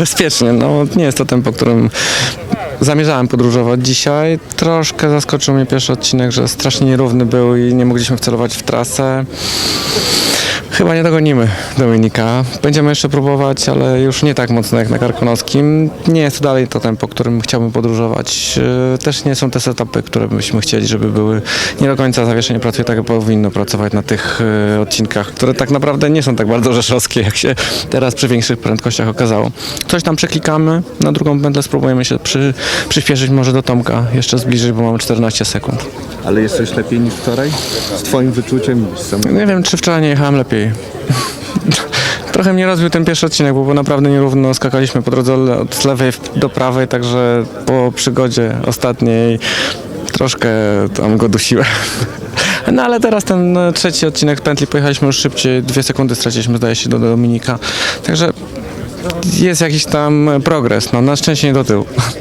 bezpiecznie. No, nie jest to tempo, którym zamierzałem podróżować dzisiaj. Troszkę zaskoczył mnie pierwszy odcinek, że strasznie nierówny był i nie mogliśmy wcelować w trasę. Chyba nie dogonimy Dominika. Będziemy jeszcze próbować, ale już nie tak mocno jak na Karkonoskim. Nie jest to dalej to tempo, którym chciałbym podróżować. Yy, Też nie są te setupy, które byśmy chcieli, żeby były. Nie do końca zawieszenie pracuje tak, jak powinno pracować na tych yy, odcinkach, które tak naprawdę nie są tak bardzo rzeszowskie, jak się teraz przy większych prędkościach okazało. Coś tam przeklikamy, na drugą pętlę spróbujemy się przy, przyspieszyć może do Tomka, jeszcze zbliżyć, bo mamy 14 sekund. Ale jest coś lepiej niż wczoraj? Z twoim wyczuciem? Z. Nie wiem, czy wczoraj nie jechałem lepiej. Trochę mnie rozbił ten pierwszy odcinek, bo naprawdę nierówno. Skakaliśmy po drodze od lewej do prawej, także po przygodzie ostatniej troszkę tam go dusiłem. No ale teraz ten e, trzeci odcinek pętli pojechaliśmy już szybciej, dwie sekundy straciliśmy zdaje się do Dominika. Także jest jakiś tam progres, no na szczęście nie do tyłu.